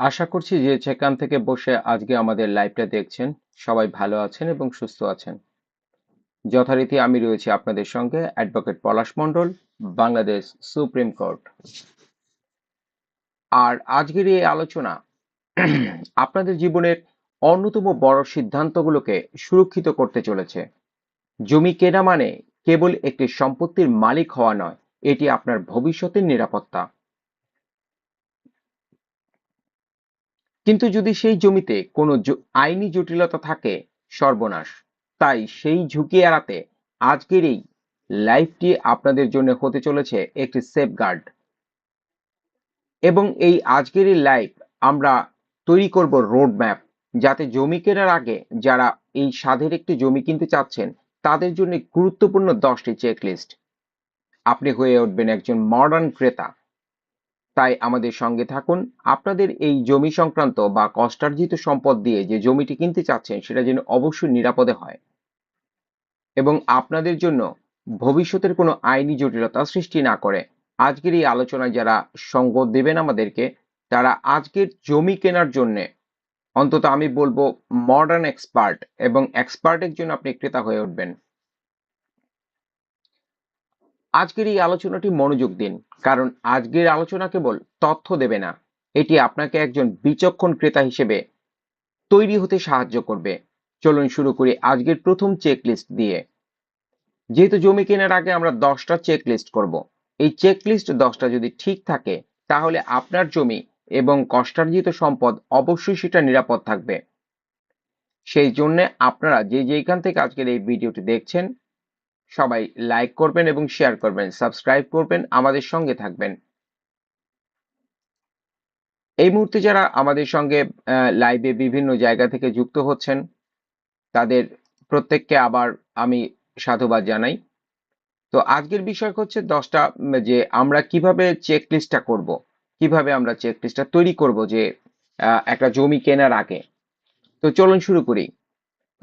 আশা করছি যে যেখান থেকে বসে আজকে আমাদের লাইভটা দেখছেন। সবাই ভালো আছেন এবং সুস্থ আছেন। যথারীতি আমি রয়েছি আপনাদের সঙ্গে advocate Palash Mondal, Bangladesh supreme court. আর আজকের এই আলোচনা, আপনাদের জীবনের অন্যতম বড় সিদ্ধান্তগুলোকে সুরক্ষিত করতে চলেছে। জমি কেনা মানে কেবল একটি সম্পত্তির মালিক হওয়া নয়, এটি আপনার ভবিষ্যতের নিরাপত্তা। কিন্তু যদি সেই জমিতে কোনো আইনি জটিলতা থাকে, সর্বনাশ। তাই সেই ঝুঁকি এড়াতে আজকের এই লাইভটি আপনাদের জন্য হতে চলেছে একটি সেফগার্ড এবং এই আজকের এই লাইভ আমরা তৈরি করব রোড ম্যাপ যাতে জমি কেনার আগে যারা এই স্বাদের একটি জমি কিনতে চাচ্ছেন, তাদের জন্য গুরুত্বপূর্ণ দশটি চেকলিস্ট আপনি হয়ে উঠবেন একজন মডার্ন ক্রেতা। তাই আমাদের সঙ্গে থাকুন। আপনাদের এই জমি সংক্রান্ত বা কষ্টার্জিত সম্পদ দিয়ে যে জমিটি কিনতে চাচ্ছেন, সেটা যেন অবশ্যই নিরাপদে হয় এবং আপনাদের জন্য ভবিষ্যতের কোনো আইনি জটিলতা সৃষ্টি না করে। আজকের এই আলোচনায় যারা সঙ্গ দেবেন আমাদেরকে, তারা আজকের জমি কেনার জন্য, অন্তত আমি বলব মডার্ন এক্সপার্ট এবং এক্সপার্টের জন্য আপনি ক্রেতা হয়ে উঠবেন। আজকের এই আলোচনাটি মনোযোগ দিন, কারণ আজকের আলোচনা কেবল তথ্য দেবে না, এটি আপনাকে একজন বিচক্ষণ ক্রেতা হিসেবে তৈরি হতে সাহায্য করবে। চলুন শুরু করি আজকের প্রথম চেক লিস্ট দিয়ে। যেহেতু জমি কেনার আগে আমরা দশটা চেক লিস্ট করব, এই চেক লিস্ট দশটা যদি ঠিক থাকে, তাহলে আপনার জমি এবং কষ্টার্জিত সম্পদ অবশ্যই সেটা নিরাপদ থাকবে। সেই জন্য আপনারা যে যেখান থেকে আজকের এই ভিডিওটি দেখছেন সবাই লাইক করবেন এবং শেয়ার করবেন সাবস্ক্রাইব করবেন, আমাদের সঙ্গে থাকবেন। এই মুহূর্তে যারা আমাদের সঙ্গে লাইভে বিভিন্ন জায়গা থেকে যুক্ত হচ্ছেন, তাদের প্রত্যেককে আবার আমি সাধুবাদ জানাই। তো আজকের বিষয় হচ্ছে দশটা, যে আমরা কীভাবে চেক লিস্টটা করব, কীভাবে আমরা চেক লিস্টটা তৈরি করব যে একটা জমি কেনার আগে। তো চলুন শুরু করি।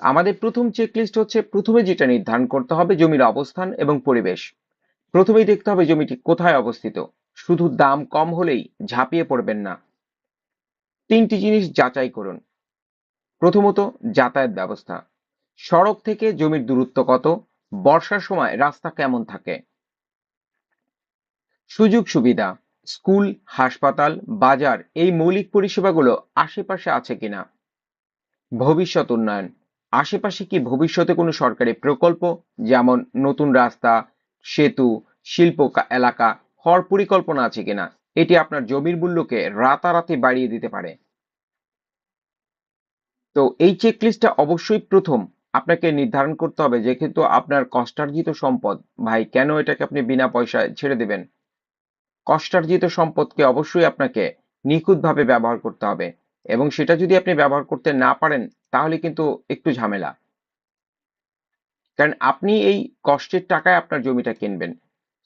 আমাদের প্রথম চেকলিস্ট হচ্ছে প্রথমে যেটা নির্ধারণ করতে হবে জমির অবস্থান এবং পরিবেশ। প্রথমেই দেখতে হবে জমিটি কোথায় অবস্থিত। শুধু দাম কম হলেই ঝাঁপিয়ে পড়বেন না। তিনটি জিনিস যাচাই করুন। প্রথমত যাতায়াত ব্যবস্থা। সড়ক থেকে জমির দূরত্ব কত? বর্ষার সময় রাস্তা কেমন থাকে? সুযোগ সুবিধা। স্কুল, হাসপাতাল, বাজার এই মৌলিক পরিষেবাগুলো আশেপাশে আছে কিনা? ভবিষ্যৎ উন্নয়ন। আশেপাশে কি ভবিষ্যতে কোনো সরকারি প্রকল্প? যেমন নতুন রাস্তা, সেতু, শিল্প এলাকা হওয়ার পরিকল্পনা আছে কিনা? এটি আপনার জমির মূল্যকে রাতারাতি বাড়িয়ে দিতে পারে। তো এই চেকলিস্টটা অবশ্যই প্রথম। আপনাকে নির্ধারণ করতে হবে যে আপনার কষ্টার্জিত সম্পদ, ভাই, কেন এটাকে আপনি বিনা পয়সায় ছেড়ে দেবেন? কষ্টার্জিত সম্পদকে অবশ্যই আপনাকে নিখুঁতভাবে ব্যবহার করতে হবে। এবং সেটা যদি আপনি ব্যবহার করতে না পারেন তাহলে কিন্তু একটু ঝামেলা। কারণ আপনি এই কষ্টের টাকায় আপনার জমিটা কিনবেন।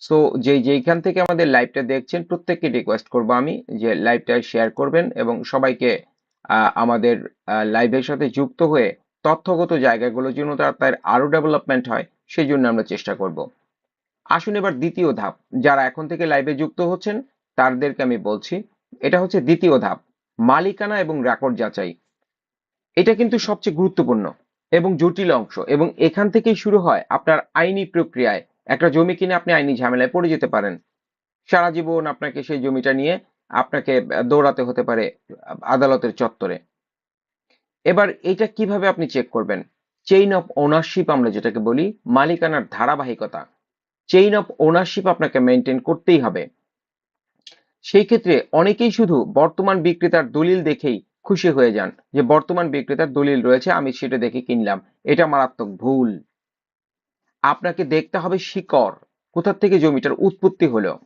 সো যে যেইখান থেকে আমাদের লাইভটা দেখছেন, প্রত্যেককে রিকোয়েস্ট করব আমি যে লাইভটা শেয়ার করবেন এবং সবাইকে আমাদের লাইভের সাথে যুক্ত হয়ে তথ্যগত জায়গাগুলো যেন তার তার আরও ডেভেলপমেন্ট হয় সেই জন্য আমরা চেষ্টা করব। আসুন এবার দ্বিতীয় ধাপ। যারা এখন থেকে লাইভে যুক্ত হচ্ছেন, তাদেরকে আমি বলছি, এটা হচ্ছে দ্বিতীয় ধাপ। মালিকানা এবং রেকর্ড যাচাই। এটা কিন্তু সবচেয়ে গুরুত্বপূর্ণ এবং জটিল অংশ এবং এখান থেকেই শুরু হয় আপনার আইনি প্রক্রিয়ায়। একটা জমি কিনে আপনি আইনি ঝামেলায় পড়ে যেতে পারেন। সারা জীবন আপনাকে সেই জমিটা নিয়ে আপনাকে দৌড়াতে হতে পারে আদালতের চত্বরে। এবার এটা কীভাবে আপনি চেক করবেন? চেইন অফ ওনারশিপ আমরা যেটাকে বলি, মালিকানার ধারাবাহিকতা। চেইন অফ ওনারশিপ আপনাকে মেনটেন করতেই হবে। সেই ক্ষেত্রে অনেকেই শুধু বর্তমান বিক্রেতার দলিল দেখেই খুশি হয়ে যান যে বর্তমান বিক্রেতার দলিল রয়েছে, আমি সেটা দেখে কিনলাম। এটা মারাত্মক ভুল। আপনাকে দেখতে হবে শিকড়। কোথা থেকে জমিটার উৎপত্তি হলো?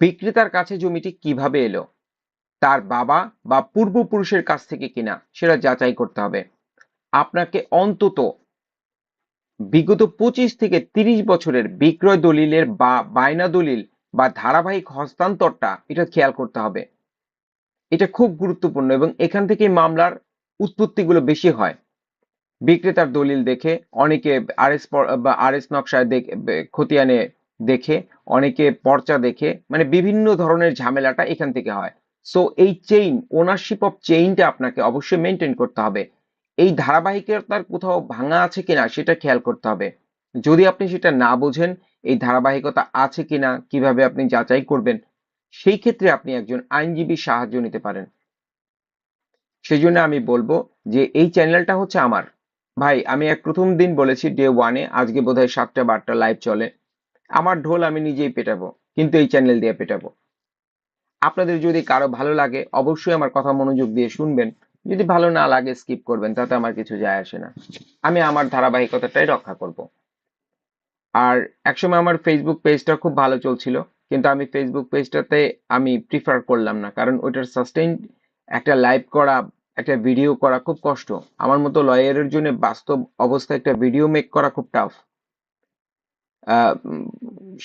বিক্রেতার কাছে জমিটি কীভাবে এলো? তার বাবা বা পূর্বপুরুষের কাছ থেকে কিনা, সেটা যাচাই করতে হবে। আপনাকে অন্তত বিগত পঁচিশ থেকে তিরিশ বছরের বিক্রয় দলিলের বা বায়না দলিল বা ধারাবাহিক হস্তান্তরটা, এটা খেয়াল করতে হবে। এটা খুব গুরুত্বপূর্ণ এবং এখান থেকে মামলার উৎপত্তিগুলো বেশি হয়। বিক্রেতার দলিল দেখে, অনেকে আরএস বা আরএস নকশায় খতিয়ানে দেখে, অনেকে পর্চা দেখে মানে বিভিন্ন ধরনের ঝামেলাটা এখান থেকে হয়। সো এই চেইন ওনারশিপ অফ চেইনটা আপনাকে অবশ্যই মেনটেন করতে হবে। এই ধারাবাহিকতার কোথাও ভাঙা আছে কিনা সেটা খেয়াল করতে হবে। যদি আপনি সেটা না বোঝেন, এই ধারাবাহিকতা আছে কিনা, কীভাবে আপনি যাচাই করবেন সেই ক্ষেত্রে আপনি একজন আইনজীবীর সাহায্য নিতে পারেন। সেই জন্য আমি বলব যে এই চ্যানেলটা হচ্ছে আমার। ভাই, আমি এক প্রথম দিন বলেছি ডে ওয়ানে আজকে বোধহয় সাতটা বারটা লাইভ চলে। আমার ঢোল আমি নিজেই পেটাবো, কিন্তু এই চ্যানেল দিয়ে পেটাবো। আপনাদের যদি কারও ভালো লাগে, অবশ্যই আমার কথা মনোযোগ দিয়ে শুনবেন। যদি ভালো না লাগে স্কিপ করবেন, তাতে আমার কিছু যায় আসে না। আমি আমার ধারাবাহিকতাটাই রক্ষা করব। আর একসময় আমার ফেসবুক পেজটা খুব ভালো চলছিল। কিন্তু আমি ফেসবুক পেজটাতে আমি প্রিফার করলাম না। কারণ ওইটার সাস্টেইন একটা লাইভ করা, একটা ভিডিও করা খুব কষ্ট। আমার মতো লয়ারের জন্য বাস্তব অবস্থায় একটা ভিডিও মেক করা খুব টাফ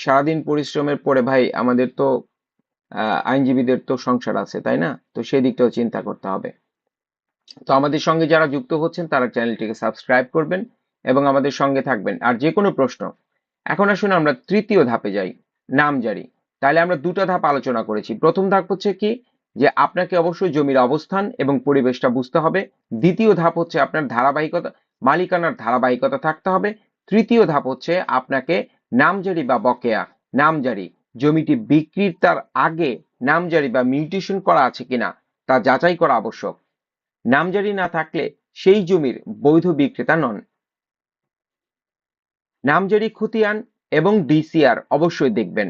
সারাদিন পরিশ্রমের পরে ভাই আমাদের তো আইনজীবীদের তো সংসার আছে, তাই না? তো সেই দিকটাও চিন্তা করতে হবে। তো আমাদের সঙ্গে যারা যুক্ত হচ্ছেন, তারা চ্যানেলটিকে সাবস্ক্রাইব করবেন এবং আমাদের সঙ্গে থাকবেন। আর যে কোনো প্রশ্ন, এখন আসুন আমরা তৃতীয় ধাপে যাই নামজারি তাহলে আমরা দুটো ধাপ আলোচনা করেছি। প্রথম ধাপ হচ্ছে কি? যে আপনাকে অবশ্যই জমির অবস্থান এবং পরিবেশটা বুঝতে হবে। দ্বিতীয় ধাপ হচ্ছে আপনার ধারাবাহিকতা, মালিকানার ধারাবাহিকতা থাকতে হবে। তৃতীয় ধাপ হচ্ছে আপনাকে নামজারি বা বকেয়া, নামজারি, জমিটি বিক্রির তার আগে নামজারি বা মিউটেশন করা আছে কিনা তা যাচাই করা আবশ্যক। নামজারি না থাকলে সেই জমির বৈধ বিক্রেতা নন। নামজারি, খতিয়ান এবং ডিসিআর অবশ্যই দেখবেন।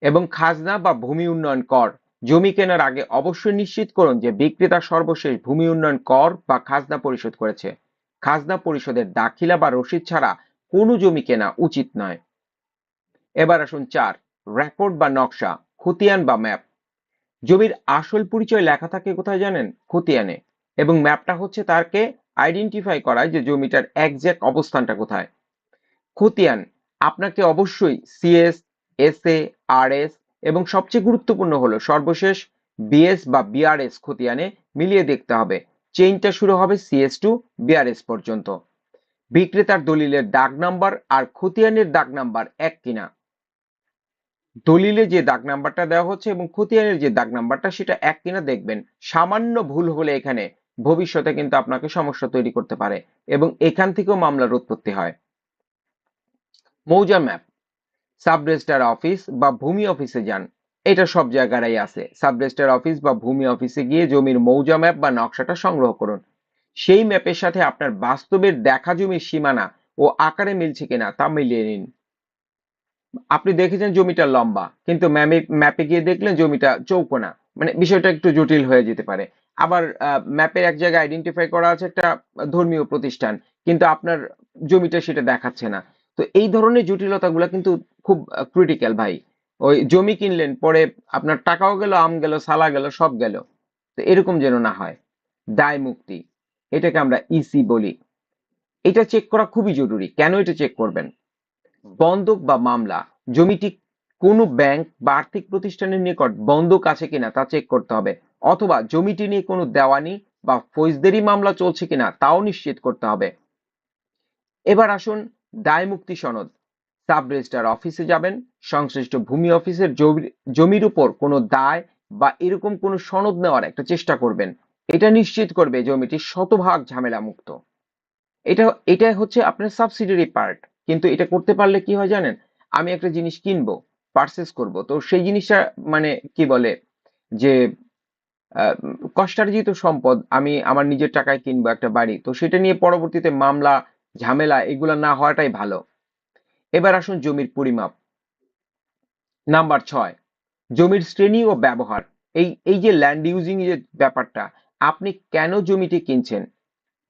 এবং খাজনা বা ভূমি উন্নয়ন কর। জমি কেনার আগে অবশ্যই নিশ্চিত করুন যে বিক্রেতা সর্বশেষ ভূমি উন্নয়ন কর বা খাজনা পরিশোধ করেছে। খাজনা পরিশোধের দাখিলা বা রসিদ ছাড়া কোনো জমি কেনা উচিত নয়। এবার আসুন চার, রেকর্ড বা নকশা, খতিয়ান বা ম্যাপ। জমির আসল পরিচয় লেখা থাকে কোথায় জানেন? খতিয়ানে। এবং ম্যাপটা হচ্ছে তারকে আইডেন্টিফাই করায় যে জমিটার একজ্যাক্ট অবস্থানটা কোথায়। খতিয়ান, আপনাকে অবশ্যই CS S A R S এবং সবচেয়ে গুরুত্বপূর্ণ হলো সর্বশেষ বিএস বা বিআরএস খতিয়ানে মিলিয়ে দেখতে হবে। চেইনটা শুরু হবে সিএস টু বিআরএস পর্যন্ত। বিক্রেতার দলিলের দাগ নাম্বার আর খতিয়ানের দাগ নাম্বার এক কিনা? দলিলে যে দাগ নাম্বারটা দেওয়া হচ্ছে এবং খতিয়ানের যে দাগ নাম্বারটা সেটা এক কিনা দেখবেন। সামান্য ভুল হলে এখানে ভবিষ্যতে কিন্তু আপনাকে সমস্যা তৈরি করতে পারে এবং এখান থেকেও মামলার উৎপত্তি হয়। মৌজা ম্যাপ। সাব রেজিস্ট্রার অফিস বা ভূমি অফিসে যান। এটা সব জায়গায় আছে। সাব রেজিস্ট্রার অফিস বা ভূমি অফিসে গিয়ে জমির মৌজা ম্যাপ বা নকশাটা সংগ্রহ করুন। সেই ম্যাপের সাথে আপনার বাস্তবের দেখা জমির সীমানা ও আকারে মিলছে কিনা তা মিলিয়ে নিন। আপনি দেখেছেন জমিটা লম্বা, কিন্তু ম্যাপে গিয়ে দেখলেন জমিটা চৌকোনা মানে বিষয়টা একটু জটিল হয়ে যেতে পারে। আবার ম্যাপের এক জায়গায় আইডেন্টিফাই করা আছে একটা ধর্মীয় প্রতিষ্ঠান, কিন্তু আপনার জমিটা সেটা দেখাচ্ছে না। তো এই ধরনের জটিলতাগুলো কিন্তু খুব ক্রিটিক্যাল ভাই। ওই জমি কিনলেন পরে আপনার টাকাও গেল আম গেল সালা গেল সব গেল। তো এরকম যেন না হয়। দায় মুক্তি এটাকে আমরা ইসি বলি। এটা চেক করা খুবই জরুরি। কেন এটা চেক করবেন? বন্ধক বা মামলা। জমিটি কোনো ব্যাংক বা আর্থিক প্রতিষ্ঠানের নিকট বন্ধক আছে কিনা তা চেক করতে হবে। অথবা জমিটি নিয়ে কোনো দেওয়ানি বা ফৌজদারি মামলা চলছে কিনা তাও নিশ্চিত করতে হবে। এবার আসুন দায় মুক্তি সনদ। সাব রেজিস্ট্রার অফিসে যাবেন, সংশ্লিষ্ট ভূমি অফিসের জমির উপর কোনো দায় বা এরকম কোনো সনদ নেওয়ার একটা চেষ্টা করবেন। এটা নিশ্চিত করবে জমিটি শতভাগ ঝামেলা মুক্ত এটা এটা হচ্ছে আপনার সাবসিডিয়ারি পার্ট কিন্তু এটা করতে পারলে কি হয় জানেন? আমি একটা জিনিস কিনবো পারচেস করব, তো সেই জিনিসটা মানে কি বলে? যে কষ্টার্জিত সম্পদ আমি আমার নিজের টাকায় কিনবো একটা বাড়ি, তো সেটা নিয়ে পরবর্তীতে মামলা ঝামেলা এগুলো না হওয়াটাই ভালো। এবার আসুন জমির পরিমাপ। নাম্বার ছয়, জমির শ্রেণি ও ব্যবহার। এই এই যে ল্যান্ড ইউজিং যে ব্যাপারটা, আপনি কেন জমিটি কিনছেন?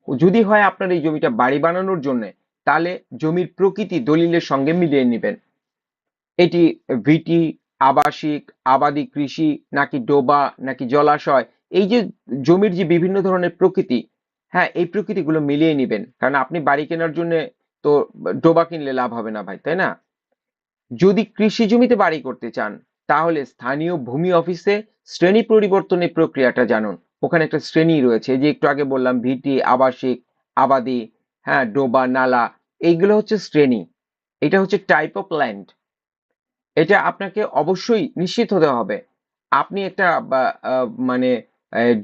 যদি হয় আপনার এই জমিটা বাড়ি বানানোর জন্য, তাহলে জমির প্রকৃতি দলিলের সঙ্গে মিলিয়ে নেবেন। এটি ভিটি, আবাসিক, আবাদি কৃষি, নাকি ডোবা, নাকি জলাশয়, এই যে জমির যে বিভিন্ন ধরনের প্রকৃতি হ্যাঁ এই প্রকৃতিগুলো মিলিয়ে নিবেন। কারণ আপনি বাড়ি কেনার জন্য তো ডোবা কিনলে লাভ হবে না ভাই, তাই না? যদি কৃষি জমিতে বাড়ি করতে চান, তাহলে স্থানীয় ভূমি অফিসে শ্রেণি পরিবর্তনের প্রক্রিয়াটা জানুন। ওখানে একটা শ্রেণি রয়েছে, যে একটু আগে বললাম, ভিটি, আবাসিক, আবাদি হ্যাঁ ডোবা, নালা, এইগুলো হচ্ছে শ্রেণি। এটা হচ্ছে টাইপ অফ ল্যান্ড এটা আপনাকে অবশ্যই নিশ্চিত হতে হবে। আপনি একটা মানে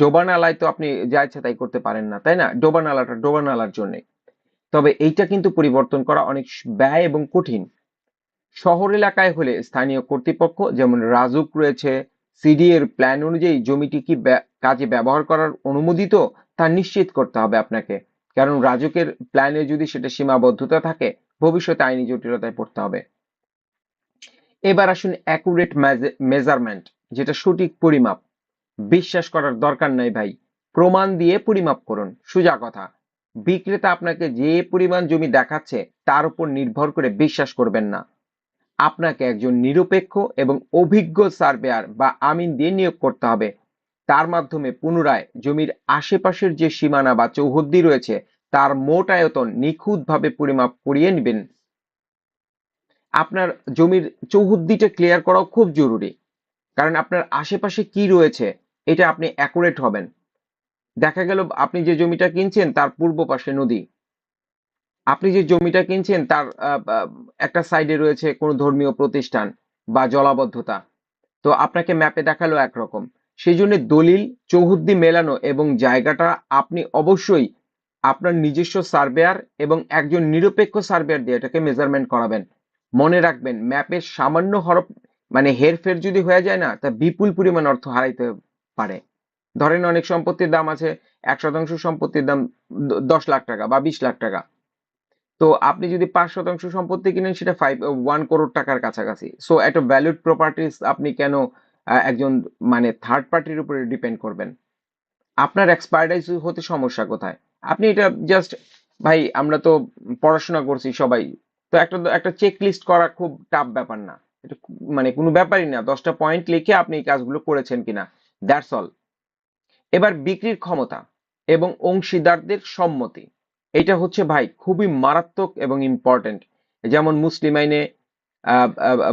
ডোবা নালায় তো আপনি যা ইচ্ছা তাই করতে পারেন না, তাই না? ডোবা নালাটা ডোবা নালার জন্য। তবে এইটা কিন্তু পরিবর্তন করা অনেক ব্যয় এবং কঠিন। শহর এলাকায় হলে স্থানীয় কর্তৃপক্ষ, যেমন রাজুক রয়েছে, সিডি এর প্ল্যান অনুযায়ী জমিটি কি কাজে ব্যবহার করার অনুমোদিত, তা নিশ্চিত করতে হবে আপনাকে। কারণ রাজুকের প্ল্যানে যদি সেটা সীমাবদ্ধতা থাকে, ভবিষ্যতে আইনি জটিলতায় পড়তে হবে। এবার আসুন অ্যাকুরেট মেজারমেন্ট যেটা সঠিক পরিমাপ। বিশ্বাস করার দরকার নাই ভাই। প্রমাণ দিয়ে পরিমাপ করুন। সোজা কথা। বিক্রেতা আপনাকে যে পরিমাণ জমি দেখাচ্ছে, তার উপর নির্ভর করে বিশ্বাস করবেন না। আপনাকে একজন নিরপেক্ষ এবং অভিজ্ঞ সার্ভেয়ার বা আমিন দিয়ে নিয়োগ করতে হবে। তার মাধ্যমে পুনরায় জমির আশেপাশের যে সীমানা বা চৌহদ্দি রয়েছে, তার মোট আয়তন নিখুঁতভাবে পরিমাপ করিয়ে নেবেন। আপনার জমির চৌহদ্দিটা ক্লিয়ার করাও খুব জরুরি। কারণ আপনার আশেপাশে কি রয়েছে এটা আপনি অ্যাকুরেট হবেন। দেখা গেল আপনি যে জমিটা কিনছেন, তার পূর্ব পাশে নদী। আপনি যে জমিটা কিনছেন, তার একটা সাইডে রয়েছে কোনো ধর্মীয় প্রতিষ্ঠান বা জলাবদ্ধতা। তো আপনাকে ম্যাপে দেখাল একরকম। সেই জন্য দলিল, চৌহদ্দি মেলানো এবং জায়গাটা আপনি অবশ্যই আপনার নিজস্ব সার্ভেয়ার এবং একজন নিরপেক্ষ সার্ভেয়ার দিয়ে এটাকে মেজারমেন্ট করাবেন। মনে রাখবেন ম্যাপের সামান্য হরফ মানে হেরফের যদি হয়ে যায় না, তা বিপুল পরিমাণ অর্থ হারাইতে পারে। ধরেন অনেক সম্পত্তির দাম আছে, এক শতাংশ সম্পত্তির দাম দশ লাখ টাকা বা বিশ লাখ টাকা। তো আপনি যদি পাঁচ শতাংশ সম্পত্তি কিনেন, সেটা ফাইভ ওয়ান করোড় টাকার কাছাকাছি। সো একটা ভ্যালুড প্রপার্টিস আপনি কেন একজন মানে থার্ড পার্টির উপরে ডিপেন্ড করবেন? আপনার এক্সপার্টাইজ হতে সমস্যা কোথায়? আপনি এটা জাস্ট ভাই, আমরা তো পড়াশোনা করছি সবাই। তো একটা একটা চেক লিস্ট করা খুব টাফ ব্যাপার না। এটা মানে কোনো ব্যাপারই না। দশটা পয়েন্ট লিখে আপনি এই কাজগুলো করেছেন কিনা? দ্যাটস অল এবার বিক্রির ক্ষমতা এবং অংশীদারদের সম্মতি। এটা হচ্ছে ভাই খুবই মারাত্মক এবং ইম্পর্টেন্ট যেমন মুসলিম আইনে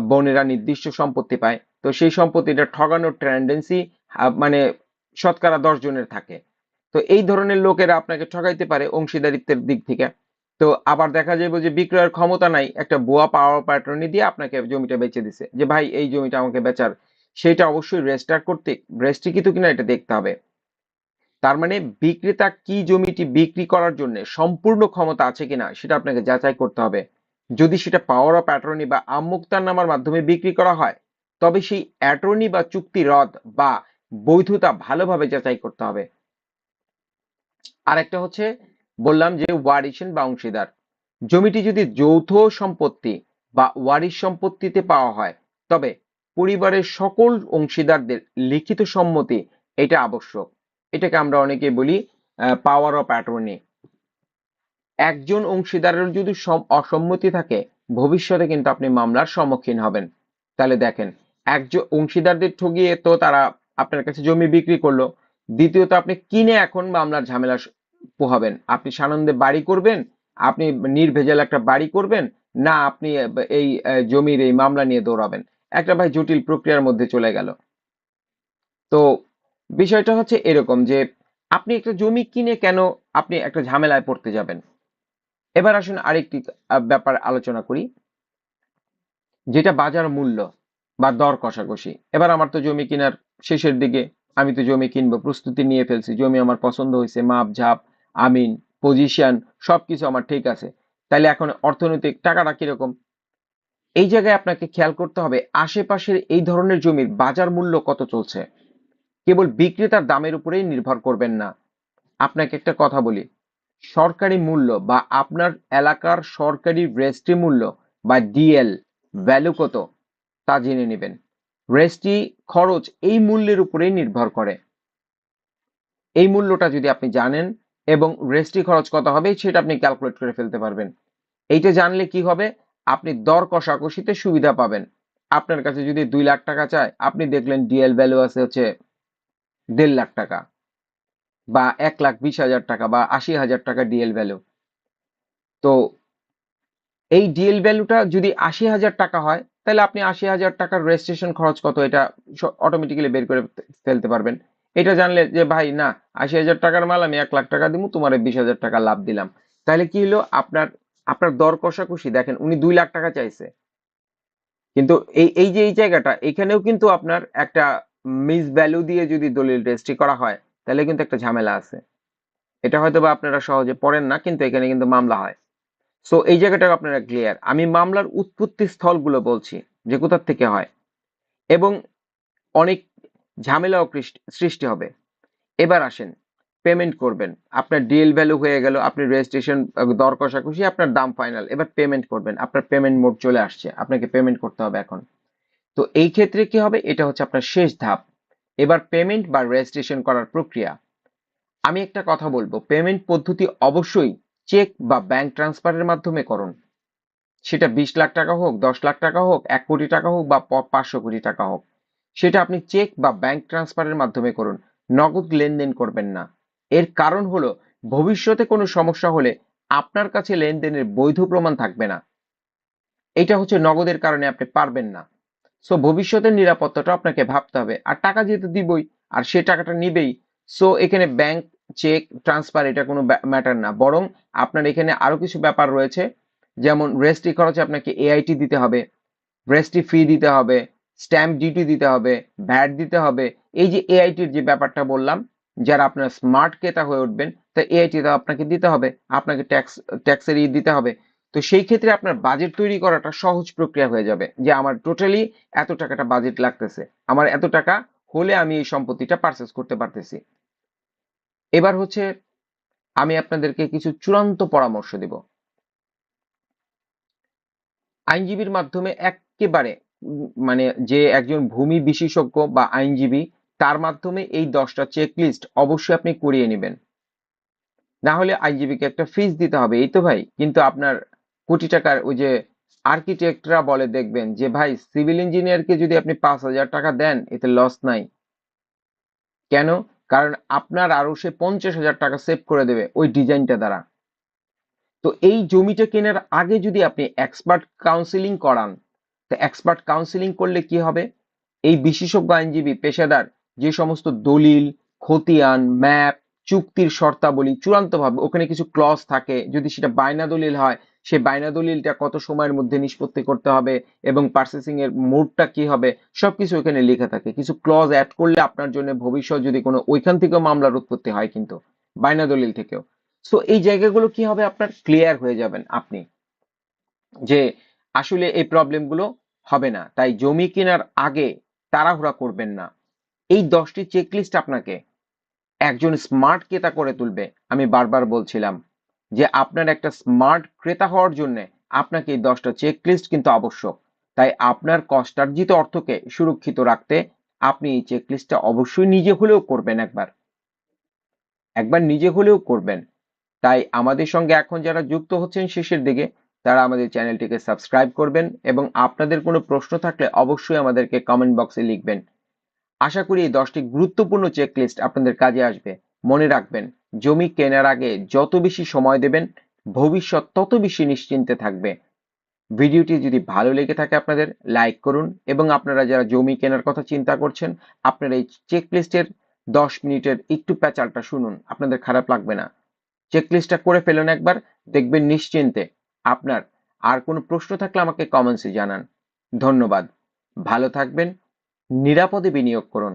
বোনেরা নির্দিষ্ট সম্পত্তি পায়, তো সেই সম্পত্তিটা ঠগানোর টেন্ডেন্সি মানে শতকরা দশ জনের থাকে। তো এই ধরনের লোকেরা আপনাকে ঠগাইতে পারে অংশীদারিত্বের দিক থেকে। তো আবার দেখা যাবে যে বিক্রয়ের ক্ষমতা নাই, একটা ভুয়া পাওয়ার প্যাটার্নি দিয়ে আপনাকে জমিটা বেচে দিছে। যে ভাই এই জমিটা আমাকে বেচার সেটা অবশ্যই রেজিস্টার করতে রেজিস্ট্রিকৃত কিনা এটা দেখতে হবে। তার মানে বিক্রেতা কি জমিটি বিক্রি করার জন্য সম্পূর্ণ ক্ষমতা আছে কিনা সেটা আপনাকে যাচাই করতে হবে। যদি সেটা পাওয়ার অফ অ্যাটর্নি বা আমুক্তার নামার মাধ্যমে বিক্রি করা হয়, তবে সেই অ্যাটর্নি বা চুক্তি রদ বা বৈধতা ভালোভাবে যাচাই করতে হবে। আরেকটা হচ্ছে, বললাম যে ওয়ারিশন বা অংশীদার। জমিটি যদি যৌথ সম্পত্তি বা ওয়ারিশ সম্পত্তিতে পাওয়া হয়, তবে পরিবারের সকল অংশীদারদের লিখিত সম্মতি এটা আবশ্যক। এটাকে আমরা অনেকে বলি পাওয়ার অফ অ্যাটর্নি একজন অংশীদারের যদি অসম্মতি থাকে, ভবিষ্যতে কিন্তু আপনি মামলার সম্মুখীন হবেন। তাহলে দেখেন, একজন অংশীদারদের ঠগিয়ে তো তারা আপনার কাছে জমি বিক্রি করল। দ্বিতীয়ত, আপনি কিনে এখন মামলার ঝামেলা পোহাবেন। আপনি সানন্দে বাড়ি করবেন, আপনি নির্ভেজাল একটা বাড়ি করবেন, না আপনি এই জমির এই মামলা নিয়ে দৌড়াবেন। একটা ভাই জটিল প্রক্রিয়ার মধ্যে চলে গেল। তো বিষয়টা হচ্ছে এরকম যে, আপনি একটা জমি কিনে কেন আপনি একটা ঝামেলায় পড়তে যাবেন? এবার আসুন আরেকটি ব্যাপার আলোচনা করি। যেটা বাজার মূল্য বা দর কষাকষি। এবার আমার তো জমি কেনার শেষের দিকে আমি তো জমি কিনবো, প্রস্তুতি নিয়ে ফেলছি, জমি আমার পছন্দ হয়েছে, মাপ, ঝাপ, আমিন পজিশন সবকিছু আমার ঠিক আছে। তাহলে এখন অর্থনৈতিক টাকাটা কীরকম? এই জায়গায় আপনাকে খেয়াল করতে হবে, আশেপাশের এই ধরনের জমির বাজার মূল্য কত চলছে? কেবল বিক্রেতার দামের উপরেই নির্ভর করবেন না। আপনাকে একটা কথা বলি, সরকারি মূল্য বা আপনার এলাকার সরকারি রেজিস্ট্রি মূল্য বা ডিএল ভ্যালু কত, তা জেনে নেবেন। রেজিস্ট্রি খরচ এই মূল্যের উপরেই নির্ভর করে। এই মূল্যটা যদি আপনি জানেন এবং রেজিস্ট্রি খরচ কত হবে, সেটা আপনি ক্যালকুলেট করে ফেলতে পারবেন। এইটা জানলে কি হবে? আপনি দর কষাকষিতে সুবিধা পাবেন। আপনার কাছে যদি দুই লাখ টাকা চায়, আপনি দেখলেন ডিএল ভ্যালু আছে হচ্ছে দেড় লাখ টাকা বা এক লাখ বিশ হাজার টাকা বা আশি হাজার টাকা ডিএল ভ্যালু তো এই ডিএল ভ্যালুটা যদি আশি হাজার টাকা হয়, তাহলে আপনি আশি হাজার টাকার রেজিস্ট্রেশন খরচ কত এটা অটোমেটিক্যালি বের করে ফেলতে পারবেন। এটা জানলে যে, ভাই, না, আশি হাজার টাকার মাল আমি এক লাখ টাকা দিব তোমার বিশ হাজার টাকা লাভ দিলাম। তাহলে কি হলো? আপনার আপনার দর কষাকষি, দেখেন উনি দুই লাখ টাকা চাইছে। কিন্তু এই এই যে, এই জায়গাটা, এখানেও কিন্তু আপনার একটা মিস ভ্যালু দিয়ে যদি দলিল রেজিস্ট্রি করা হয়, তাহলে কিন্তু একটা ঝামেলা আছে। এটা হয়তো বা আপনারা সহজে পড়েন না, কিন্তু এখানে কিন্তু মামলা হয়। সো এই জায়গাটা আপনারা ক্লিয়ার আমি মামলার উৎপত্তি স্থলগুলো বলছি, যে কোথার থেকে হয়। এবং অনেক ঝামেলাও সৃষ্টি হবে। এবার আসেন পেমেন্ট করবেন। আপনার ডিএল ভ্যালু হয়ে গেল, আপনি রেজিস্ট্রেশন দর কষাকষি, আপনার দাম ফাইনাল এবার পেমেন্ট করবেন, আপনার পেমেন্ট মোড চলে আসছে, আপনাকে পেমেন্ট করতে হবে এখন। তো এই ক্ষেত্রে কি হবে? এটা হচ্ছে আপনার শেষ ধাপ। এবার পেমেন্ট বা রেজিস্ট্রেশন করার প্রক্রিয়া। আমি একটা কথা বলব পেমেন্ট পদ্ধতি অবশ্যই চেক বা ব্যাংক ট্রান্সফারের মাধ্যমে করুন। সেটা বিশ লাখ টাকা হোক, দশ লাখ টাকা হোক, এক কোটি টাকা হোক বা পাঁচশো কোটি টাকা হোক, সেটা আপনি চেক বা ব্যাংক ট্রান্সফারের মাধ্যমে করুন। নগদ লেনদেন করবেন না। এর কারণ হলো, ভবিষ্যতে কোনো সমস্যা হলে আপনার কাছে লেনদেনের বৈধ প্রমাণ থাকবে না। এটা হচ্ছে নগদের কারণে আপনি পারবেন না। সো ভবিষ্যতের নিরাপত্তাটা আপনাকে ভাবতে হবে। আর টাকা যেহেতু দিবই, আর সে টাকাটা নিবেই সো এখানে ব্যাংক চেক ট্রান্সফার এটা কোনো ম্যাটার না। বরং আপনার এখানে আরও কিছু ব্যাপার রয়েছে, যেমন রেজিস্ট্রি খরচে আপনাকে এআইটি দিতে হবে, রেজিস্ট্রি ফি দিতে হবে স্ট্যাম্প ডিউটি দিতে হবে ভ্যাট দিতে হবে। এই যে এআইটির যে ব্যাপারটা বললাম যারা আপনার স্মার্ট ক্রেতা হয়ে উঠবেন, তা এআইটি তো আপনাকে দিতে হবে, আপনাকে ট্যাক্স ট্যাক্সের ই দিতে হবে। তো সেই ক্ষেত্রে আপনার বাজেট তৈরি করাটা সহজ প্রক্রিয়া হয়ে যাবে যে আমার টোটালি এত টাকাটা বাজেট লাগতেছে, আমার এত টাকা হলে আমি এই সম্পত্তিটা পারচেস করতে পারতেছি। এবার হচ্ছে আমি আপনাদেরকে কিছু চূড়ান্ত পরামর্শ দেব। আইনজীবীর মাধ্যমে একেবারে মানে যে একজন ভূমি বিশেষজ্ঞ বা আইনজীবী তার মাধ্যমে এই দশটা চেকলিস্ট অবশ্যই আপনি করিয়ে নেবেন। না হলে আইনজীবীকে একটা ফিস দিতে হবে। এই তো ভাই, কিন্তু আপনার কোটি টাকার ওই যে আর্কিটেক্টরা বলে দেখবেন যে, ভাই সিভিল ইঞ্জিনিয়ারকে যদি আপনি পাঁচ হাজার টাকা দেন, এতে লস নাই। কেন? কারণ আপনার আরও সে পঞ্চাশ হাজার টাকা সেভ করে দেবে ওই ডিজাইনটা দ্বারা। তো এই জমিটা কেনার আগে যদি আপনি এক্সপার্ট কাউন্সিলিং করান, তো এক্সপার্ট কাউন্সিলিং করলে কি হবে? এই বিশেষজ্ঞ আইনজীবী, পেশাদার যে সমস্ত দলিল, খতিয়ান ম্যাপ চুক্তির শর্তাবলী, চূড়ান্তভাবে ওখানে কিছু ক্লজ থাকে। যদি সেটা বায়না দলিল হয় সেই বায়না দলিলটা কত সময়ের মধ্যে নিষ্পত্তি করতে হবে এবং পার্সেসিং এর মোডটা কি হবে, সবকিছু ওখানে লেখা থাকে। কিছু ক্লজ অ্যাড করলে আপনার জন্য ভবিষ্যৎ যদি কোনো ওইখান থেকেও মামলার উৎপত্তি হয় কিন্তু, বায়না দলিল থেকেও। সো এই জায়গাগুলো কি হবে আপনার? ক্লিয়ার হয়ে যাবেন আপনি যে আসলে এই প্রবলেমগুলো হবে না। তাই জমি কেনার আগে তাড়াহুড়া করবেন না। এই দশটি চেকলিস্ট আপনাকে একজন স্মার্ট ক্রেতা করে তুলবে। আমি বারবার বলছিলাম যে আপনার একটা স্মার্ট ক্রেতা হওয়ার জন্য আপনাকে এই দশটা চেকলিস্ট কিন্তু আবশ্যক। তাই আপনার কষ্টার্জিত অর্থকে সুরক্ষিত রাখতে আপনি এই চেকলিস্টটা অবশ্যই নিজে হলেও করবেন একবার। একবার নিজে হলেও করবেন। তাই আমাদের সঙ্গে এখন যারা যুক্ত হচ্ছেন শেষের দিকে, তারা আমাদের চ্যানেলটিকে সাবস্ক্রাইব করবেন এবং আপনাদের কোনো প্রশ্ন থাকলে অবশ্যই আমাদেরকে কমেন্ট বক্সে লিখবেন। আশা করি এই দশটি গুরুত্বপূর্ণ চেকলিস্ট আপনাদের কাজে আসবে। মনে রাখবেন, জমি কেনার আগে যত বেশি সময় দেবেন, ভবিষ্যৎ তত বেশি নিশ্চিন্তে থাকবে। ভিডিওটি যদি ভালো লেগে থাকে আপনাদের, লাইক করুন এবং আপনারা যারা জমি কেনার কথা চিন্তা করছেন, আপনারা এই চেকলিস্টের দশ মিনিটের একটু প্যাচালটা শুনুন, আপনাদের খারাপ লাগবে না। চেকলিস্টটা করে ফেলুন একবার, দেখবেন নিশ্চিন্তে আপনার আর কোনো প্রশ্ন থাকলে আমাকে কমেন্টসে জানান। ধন্যবাদ। ভালো থাকবেন নিরাপদে বিনিয়োগ করুন।